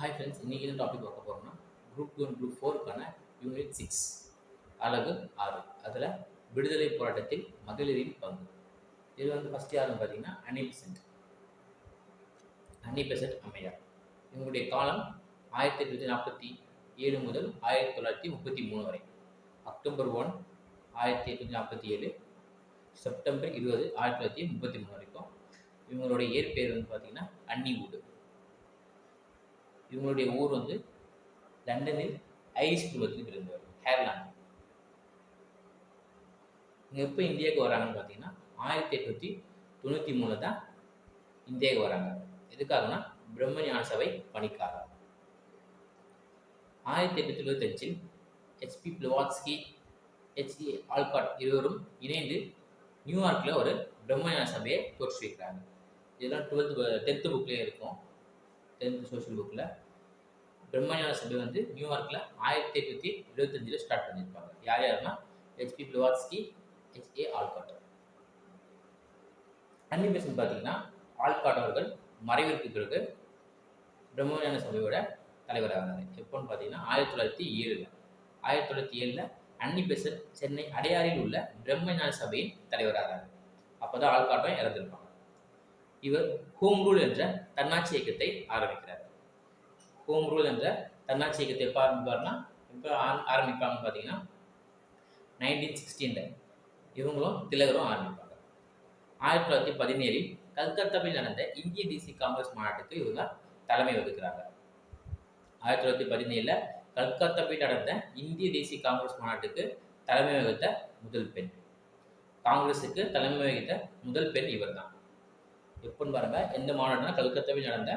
Hi friends இன்றைக்கி என்ன topic பார்க்க போகிறோம்னா குரூப் டூ அண்ட் குரூப் ஃபோருக்கான யூனிட் சிக்ஸ் அழகு ஆறு. அதில் விடுதலை போராட்டத்தில் மகளிரின் பங்கு. இது வந்து ஃபஸ்ட் யாருன்னு பார்த்தீங்கன்னா அன்னி பெசன்ட் அன்னி பெசன்ட் அம்மையார். இவங்களுடைய காலம் ஆயிரத்தி எட்நூற்றி நாற்பத்தி ஏழு முதல் ஆயிரத்தி தொள்ளாயிரத்தி முப்பத்தி மூணு வரை. அக்டோபர் ஒன் ஆயிரத்தி எட்நூற்றி நாற்பத்தி ஏழு. செப்டம்பர் இருபது ஆயிரத்தி தொள்ளாயிரத்தி முப்பத்தி மூணு வரைக்கும். இவங்களுடைய இயற்பெயர் வந்து பார்த்தீங்கன்னா அன்னி வீடு இவங்களுடைய ஊர் வந்து லண்டனில் ஐரிஷ் குடும்பத்தில் பிறந்தவர் ஹேர்லாந்து. இவங்க எப்போ இந்தியாவுக்கு வராங்கன்னு பார்த்தீங்கன்னா ஆயிரத்தி எட்நூற்றி தொண்ணூற்றி மூணு தான் இந்தியாவுக்கு வராங்க. எதுக்காகனா பிரம்மஞான சபை பணிக்காக. ஆயிரத்தி எட்நூற்றி இருபத்தஞ்சில் ஹெச்பி பிளவாட்ஸ்கி ஹெச்இ ஆல்காட் இருவரும் இணைந்து நியூயார்க்கில் ஒரு பிரம்மஞான சபையை தோற்றுவிக்கிறாங்க இதெல்லாம் டுவெல்த் டென்த்து புக்லேயே இருக்கும். டென்த்து சோஷியல் புக்கில் பிரம்மஞான சபை வந்து நியூயார்க்கில் ஆயிரத்தி எட்நூற்றி எழுபத்தஞ்சில் ஸ்டார்ட் பண்ணியிருப்பாங்க. யார் யாருன்னா? H P Blavatsky H A Olcott Annie பார்த்தீங்கன்னா ஆல்காட் அவர்கள் மறைவிற்கு பிறகு பிரம்மஞான சபையோட தலைவராக தலைவராகிறார் எப்போன்னு பார்த்தீங்கன்னா ஆயிரத்தி தொள்ளாயிரத்தி ஏழில். ஆயிரத்தி தொள்ளாயிரத்தி ஏழில் அன்னி சென்னை அடையாறில் உள்ள பிரம்மஞான சபையின் தலைவராக தலைவராகிறார் அப்போ தான் ஆள்காட்டம் இறந்துருப்பாங்க. இவர் ஹோம் ரூல் என்ற தன்னாட்சி இயக்கத்தை ஆரம்பிக்கிறார். ஹோம் ரூல் என்ற தன்னாட்சி இயக்கத்தை எப்போ ஆரம்பிப்பார்னா இப்போ ஆரம்பிப்பாங்கன்னு பார்த்தீங்கன்னா நைன்டீன் சிக்ஸ்டீனில் இவங்களும் திலகரும் ஆரம்பிப்பாங்க. ஆயிரத்தி தொள்ளாயிரத்தி பதினேழில் கல்கத்தாவில் நடந்த இந்திய டிசி காங்கிரஸ் மாநாட்டுக்கு இவங்க தலைமை வகுக்கிறாங்க. ஆயிரத்தி தொள்ளாயிரத்தி பதினேழில் கல்கத்தாவில் நடந்த இந்திய தேசிய காங்கிரஸ் மாநாட்டுக்கு தலைமை வகித்த முதல் பெண். காங்கிரஸுக்கு தலைமை வகித்த முதல் பெண் இவர் தான் எப்போன்னு பாருங்கள் எந்த மாநாடுனா கல்கத்தாவில் நடந்த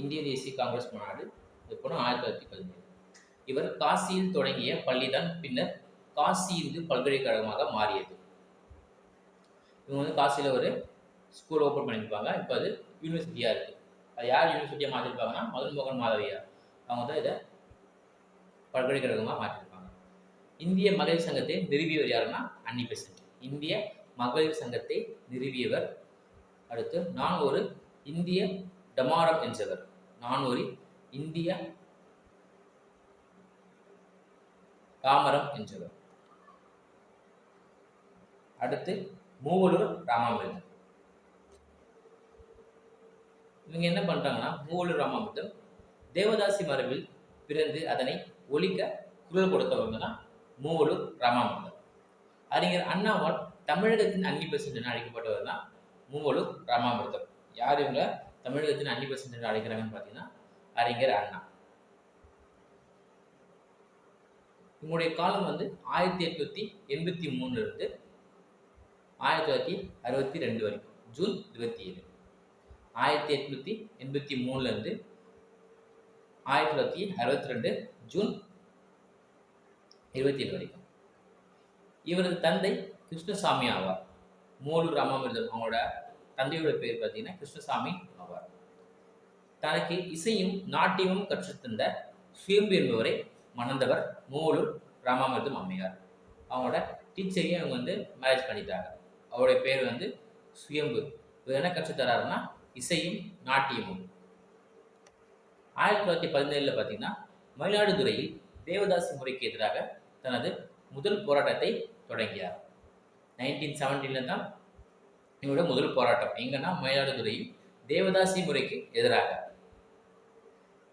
இந்திய தேசிய காங்கிரஸ் மாநாடு. எப்போனா ஆயிரத்தி தொள்ளாயிரத்தி பதினேழு. இவர் காசியில் தொடங்கிய பள்ளிதான் பின்னர் காசி இந்து பல்கலைக்கழகமாக மாறியது. இவங்க வந்து காசியில் ஒரு ஸ்கூல் ஓப்பன் பண்ணியிருப்பாங்க. இப்போ அது யூனிவர்சிட்டியாக இருக்குது அது யார் யூனிவர்சிட்டியாக மாற்றிருப்பாங்கன்னா மதன் மோகன் மாதவியா அவங்க தான் இதை பல்கலைக்கழகமாக மாற்றிருப்பாங்க. இந்திய மகளிர் சங்கத்தை நிறுவியவர் யாருன்னா அன்னி பெசன்ட். இந்திய மகளிர் சங்கத்தை நிறுவியவர் அடுத்து நான் ஒரு இந்திய டமாரம் என்றவர் நான் ஒரு இந்திய தாமரம் என்றவர் அடுத்து மூவலூர் ராமாமிர்தம் இவங்க என்ன பண்றாங்கன்னா மூவலூர் ராமாமிர்தம் தேவதாசி மரபில் பிறந்து அதனை ஒழிக்க குரல் கொடுத்தவங்க தான் மூவலூர் ராமாமிர்தம் அறிஞர் அண்ணாவால் தமிழகத்தின் அன்னி பெசன்ட் என அழைக்கப்பட்டவர் தான் மூவலூர் ராமாமிர்தம். யார் இவங்க? தமிழகத்தின் அன்னி பெசன்ட் என்று அழைக்கிறாங்கன்னு பார்த்தீங்கன்னா அறிஞர் அண்ணா. இவங்களுடைய காலம் வந்து ஆயிரத்தி எட்நூத்தி எண்பத்தி மூணுல இருந்து ஆயிரத்தி தொள்ளாயிரத்தி அறுபத்தி ரெண்டு வரைக்கும் ஜூன் இருபத்தி ஏழு. ஆயிரத்தி எட்நூத்தி எண்பத்தி மூணுல இருந்து ஆயிரத்தி தொள்ளாயிரத்தி அறுபத்தி ரெண்டு ஜூன் இருபத்தி ஏழு வரைக்கும். இவரது தந்தை கிருஷ்ணசாமி ஆவார். மூலூர் ராமாமிர்தம் அவங்களோட தந்தையோட பேர் பார்த்தீங்கன்னா கிருஷ்ணசாமி ஆவார். தனக்கு இசையும் நாட்டியமும் கற்றுத்தந்த சுயம்பு என்பவரை மணந்தவர் மூலூர் ராமாமிர்தம் அம்மையார். அவங்களோட டீச்சரையும் அவங்க வந்து மேரேஜ் பண்ணிட்டாங்க. அவருடைய பேர் வந்து சுயம்பு. இவர் என்ன கற்றுத்தராருன்னா இசையும் நாட்டியமும். ஆயிரத்தி தொள்ளாயிரத்தி பதினேழில் பார்த்தீங்கன்னா மயிலாடுதுறையில் தேவதாசி முறைக்கு எதிராக தனது முதல் போராட்டத்தை தொடங்கியார் நைன்டீன் செவன்டீனில் தான் இவரோட முதல் போராட்டம். எங்கன்னா மயிலாடுதுறையில் தேவதாசி முறைக்கு எதிராக.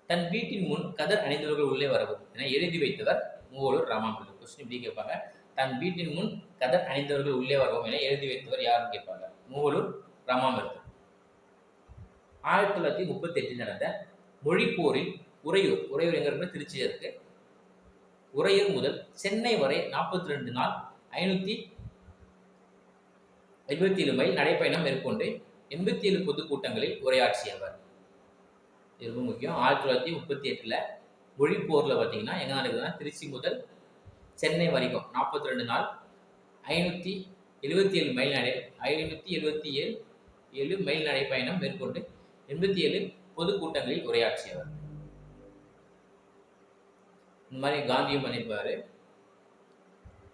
தன் வீட்டின் முன் கதர் அணிந்தவர்கள் உள்ளே வரவும். என எழுதி வைத்தவர் மூவலூர் ராமாமிர்தம் கொஸ்டின் இப்படி கேட்பாங்க. தன் வீட்டின் முன் கதர் அணிந்தவர்கள் உள்ளே வரவும் என எழுதி வைத்தவர் யாருன்னு கேட்பாங்க. மூவலூர் ராமாமிர்தம் ஆயிரத்தி தொள்ளாயிரத்தி முப்பத்தி எட்டில் நடந்த மொழிப்போரில் உறையூர் உறையூர் எங்க இருக்கு இருக்கு. உறையூர் முதல் சென்னை வரை நாற்பத்தி ரெண்டு நாள் ஐநூற்றி எழுபத்தி ஏழு மைல் நடைப்பயணம் மேற்கொண்டு எண்பத்தி ஏழு பொதுக்கூட்டங்களில் உரையாற்றியவர். இது ரொம்ப முக்கியம். ஆயிரத்தி தொள்ளாயிரத்தி முப்பத்தி எட்டில் மொழிப்போரில் பார்த்தீங்கன்னா எங்கே நடக்குதுன்னா திருச்சி முதல் சென்னை வரைக்கும் நாற்பத்தி ரெண்டு நாள் ஐநூற்றி எழுபத்தி ஏழு மைல் நடை ஐநூற்றி எழுபத்தி ஏழு ஏழு மைல் நடைப்பயணம் மேற்கொண்டு எண்பத்தி ஏழு பொதுக்கூட்டங்களில் உரையாற்றியவர். இந்த மாதிரி காந்தியும் பண்ணியிருப்பார்.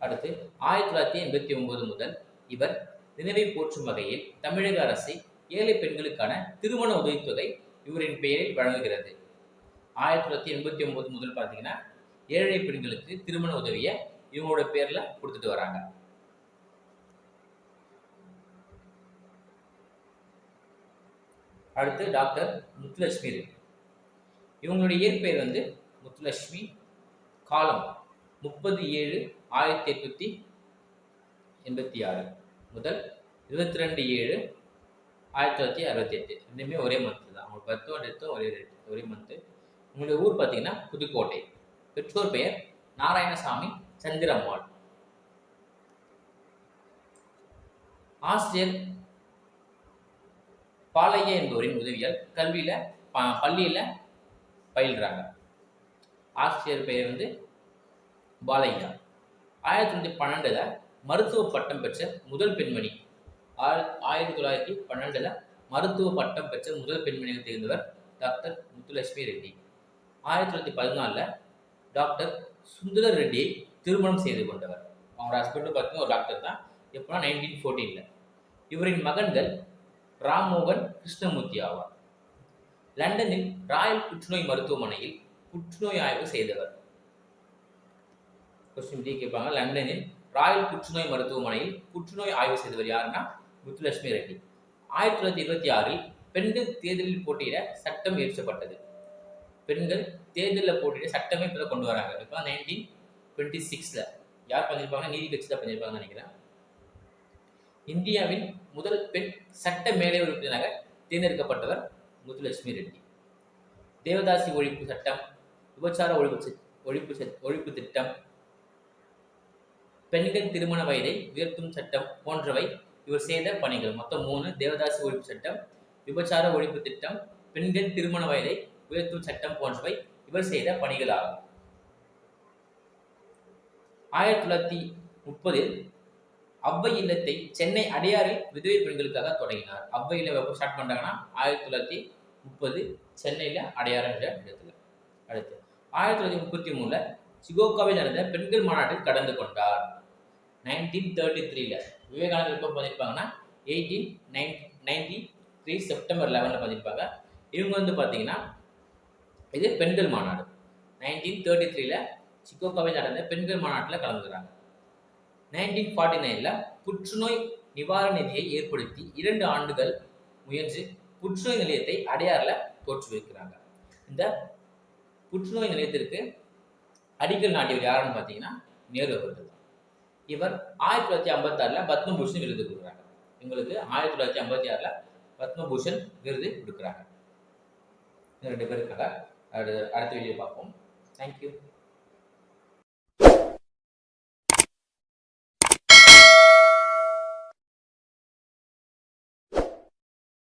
அடுத்து ஆயிரத்தி தொள்ளாயிரத்தி எண்பத்தி ஒன்பது முதல் இவர் நினைவை போற்றும் வகையில் தமிழக அரசு ஏழை பெண்களுக்கான திருமண உதவித்தொகை இவரின் பெயரில் வழங்குகிறது. ஆயிரத்தி தொள்ளாயிரத்தி எண்பத்தி ஒன்பது முதல் பார்த்தீங்கன்னா ஏழை பெண்களுக்கு திருமண உதவியை இவங்களோட பேரில் கொடுத்துட்டு வராங்க. அடுத்து டாக்டர் முத்துலட்சுமி இவங்களுடைய இயற்பெயர் வந்து முத்துலட்சுமி காலம் முப்பது ஏழு ஆயிரத்தி எட்நூற்றி எண்பத்தி ஆறு. முதல் இருபத்தி ரெண்டு ஏழு ஆயிரத்தி தொள்ளாயிரத்தி அறுபத்தி எட்டு. ரெண்டுமே ஒரே மந்த்து தான். அவங்க பர்த்தும் டெத்தும் ஒரே rate, ஒரே மந்த்து உங்களுடைய ஊர் பார்த்தீங்கன்னா புதுக்கோட்டை. பெற்றோர் பெயர் நாராயணசாமி சந்திரம்மாள். ஆசிரியர் பாலையா என்பவரின் உதவியால் கல்வியில் ப- பள்ளியில் பயில்றாங்க. ஆசிரியர் பெயர் வந்து பாலையா. ஆயிரத்தி தொள்ளாயிரத்தி பன்னெண்டில் மருத்துவ பட்டம் பெற்ற முதல் பெண்மணி. ஆயிர- ஆயிரத்தி தொள்ளாயிரத்தி பன்னெண்டுல மருத்துவ பட்டம் பெற்ற முதல் பெண்மணியாக தேர்ந்தவர் டாக்டர் முத்துலட்சுமி ரெட்டி. ஆயிரத்தி தொள்ளாயிரத்தி பதினாலில் டாக்டர் சுந்தர ரெட்டியை திருமணம் செய்து கொண்டவர். அவங்க ஹஸ்பண்டும் பார்த்தீங்கன்னா ஒரு டாக்டர் தான். எப்போனா நைன்டீன் ஃபோர்டீனில் இவரின் மகன்கள் ராம்மோகன் கிருஷ்ணமூர்த்தி ஆவார். லண்டனில் ராயல் புற்றுநோய் மருத்துவமனையில் புற்றுநோய் ஆய்வு செய்தவர். கொஸ்டின் டி கேட்பாங்க லண்டனில் ராயல் புற்றுநோய் மருத்துவமனையில் புற்றுநோய் ஆய்வு செய்தவர் யாருன்னா முத்துலட்சுமி ரெட்டி. ஆயிரத்தி தொள்ளாயிரத்தி இருபத்தி ஆறில் பெண்கள் தேர்தலில் போட்டியிட சட்டம் இயற்றப்பட்டது பெண்கள் தேர்தலில் போட்டியிட சட்டமே இப்போ கொண்டு வராங்க. இப்போ நைன்டீன் டுவெண்ட்டி சிக்ஸில் யார் பண்ணியிருப்பாங்க நீதி கட்சி தான் பண்ணியிருப்பாங்கன்னு நினைக்கிறேன். இந்தியாவின் முதல் பெண் சட்ட மேலே உறுப்பினராக தேர்ந்தெடுக்கப்பட்டவர் முத்துலட்சுமி ரெட்டி. தேவதாசி ஒழிப்பு சட்டம் விபச்சார ஒழிப்பு ஒழிப்பு ஒழிப்பு திட்டம் பெண்கள் திருமண வயதை உயர்த்தும் சட்டம் போன்றவை இவர் செய்த பணிகள். மொத்தம் மூணு தேவதாசி ஒழிப்பு சட்டம் விபச்சார ஒழிப்பு திட்டம் பெண்கள் திருமண வயதை உயர்த்தும் சட்டம் போன்றவை இவர் செய்த பணிகள் ஆகும் ஆயிரத்தி தொள்ளாயிரத்தி முப்பதில் அவ்வை இல்லத்தை சென்னை அடையாறில் விதவை பெண்களுக்காக தொடங்கினார். அவ்வை இல்லம் எப்போ ஸ்டார்ட் பண்ணுறாங்கன்னா ஆயிரத்தி தொள்ளாயிரத்தி முப்பது சென்னையில் அடையாறு என்ற இடத்துல. அடுத்து ஆயிரத்தி தொள்ளாயிரத்தி முப்பத்தி மூணில் சிகோகாவில் நடந்த பெண்கள் மாநாட்டில் கலந்து கொண்டார். நைன்டீன் தேர்ட்டி த்ரீல விவேகானந்தர் எப்போ பண்ணியிருப்பாங்கன்னா eighteen nine ninety three September லெவனில் பண்ணியிருப்பாங்க இவங்க வந்து பார்த்தீங்கன்னா இது பெண்கள் மாநாடு. நைன்டீன் தேர்ட்டி த்ரீல சிக்கோகாவே நடந்த பெண்கள் மாநாட்டில் கலந்துக்கிறாங்க. நைன்டீன் ஃபார்ட்டி நைனில் புற்றுநோய் நிவாரண நிதியை ஏற்படுத்தி இரண்டு ஆண்டுகள் முயன்று புற்றுநோய் நிலையத்தை அடையாறில் தோற்றுவிக்கிறாங்க. இந்த புற்றுநோய் நிலையத்திற்கு அடிக்கல் நாட்டியவர் யாருன்னு பார்த்தீங்கன்னா நேரு அவர்கள். இவர் ஆயிரத்தி தொள்ளாயிரத்தி ஐம்பத்தாறில் பத்மபூஷன் விருது கொடுக்குறாங்க. இவங்களுக்கு ஆயிரத்தி தொள்ளாயிரத்தி ஐம்பத்தி ஆறில் பத்மபூஷன் விருது கொடுக்குறாங்க. ரெண்டு பேருக்காக அடுத்த அடுத்த வீடியோ பார்ப்போம். தேங்க்யூ